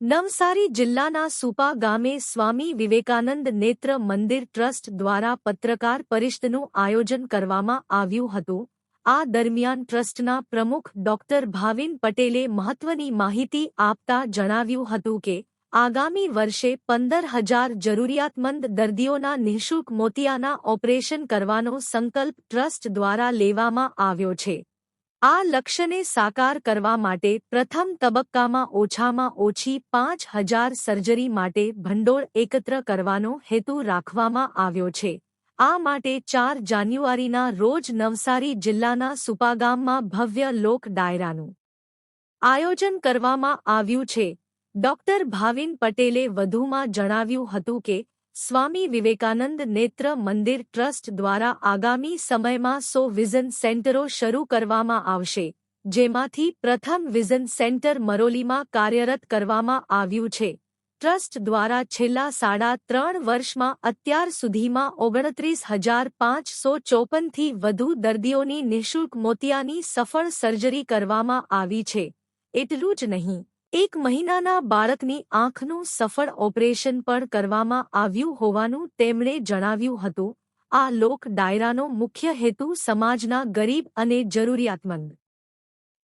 નવસારી જિલ્લાના સુપા ગામે સ્વામી વિવેકાનંદ નેત્ર મંદિર ટ્રસ્ટ દ્વારા પત્રકાર પરિષદનું આયોજન કરવામાં આવ્યું હતું. આ દરમિયાન ટ્રસ્ટના પ્રમુખ ડોક્ટર ભાવિન પટેલે મહત્વની માહિતી આપતા જણાવ્યું હતું કે, આગામી વર્ષે પંદર હજાર જરૂરિયાતમંદ દર્દીઓના નિઃશુલ્ક મોતિયાના ઓપરેશન કરવાનો સંકલ્પ ટ્રસ્ટ દ્વારા લેવામાં આવ્યો છે. આ લક્ષ્યને સાકાર કરવા માટે પ્રથમ તબક્કામાં ઓછામાં ઓછી પાંચ હજાર સર્જરી માટે ભંડોળ એકત્ર કરવાનો હેતુ રાખવામાં આવ્યો છે. આ માટે ચાર જાન્યુઆરીના રોજ નવસારી જિલ્લાના સુપાગામમાં ભવ્ય લોક ડાયરાનું આયોજન કરવામાં આવ્યું છે. ડોક્ટર ભાવિન પટેલે વધુમાં જણાવ્યું હતું કે સ્વામી વિવેકાનંદ નેત્ર મંદિર ટ્રસ્ટ દ્વારા આગામી સમયમાં સો વિઝન સેન્ટરો શરૂ કરવામાં આવશે, જેમાંથી પ્રથમ વિઝન સેન્ટર મરોલીમાં કાર્યરત કરવામાં આવ્યું છે. ટ્રસ્ટ દ્વારા છેલ્લા સાડા ત્રણ વર્ષમાં અત્યાર સુધીમાં ઓગણત્રીસ હજાર પાંચસો ચોપનથી વધુ દર્દીઓની નિઃશુલ્ક મોતિયાની સફળ સર્જરી કરવામાં આવી છે. એટલું જ નહીં એક મહિનાના બાળકની આંખનું સફળ ઓપરેશન પણ કરવામાં આવ્યું હોવાનું તેમણે જણાવ્યું હતું. આ લોક ડાયરાનો મુખ્ય હેતુ સમાજના ગરીબ અને જરૂરિયાતમંદ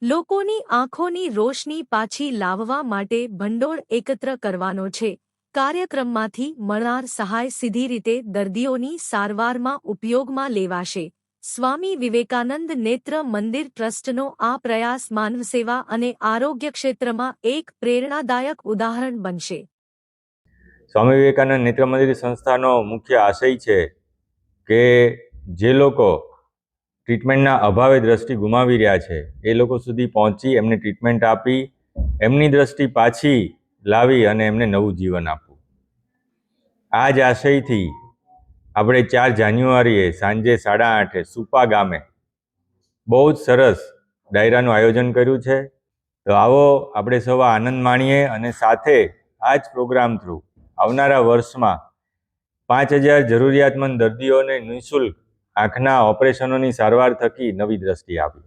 લોકોની આંખોની રોશની પાછી લાવવા માટે ભંડોળ એકત્ર કરવાનો છે. કાર્યક્રમમાંથી મળનાર સહાય સીધી રીતે દર્દીઓની સારવારમાં ઉપયોગમાં લેવાશે. સ્વામી વિવેકાનંદ નેત્ર મંદિર ટ્રસ્ટનો આ પ્રયાસ માનવસેવા અને આરોગ્ય ક્ષેત્રમાં એક પ્રેરણાદાયક ઉદાહરણ બનશે. સ્વામી વિવેકાનંદ નેત્ર મંદિર સંસ્થાનો મુખ્ય આશય છે કે જે લોકો ટ્રીટમેન્ટના અભાવે દ્રષ્ટિ ગુમાવી રહ્યા છે, એ લોકો સુધી પહોંચી, એમને ટ્રીટમેન્ટ આપી, એમની દ્રષ્ટિ પાછી લાવી અને એમને નવું જીવન આપવું. આ જ આશયથી આપણે ચાર જાન્યુઆરીએ સાંજે સાડા આઠે સુપા ગામે બહુ જ સરસ ડાયરાનું આયોજન કર્યું છે. તો આવો આપણે સૌ આનંદ માણીએ અને સાથે આ જ પ્રોગ્રામ થ્રુ આવનારા વર્ષમાં પાંચ હજાર જરૂરિયાતમંદ દર્દીઓને નિઃશુલ્ક આંખના ઓપરેશનોની સારવાર થકી નવી દ્રષ્ટિ આપી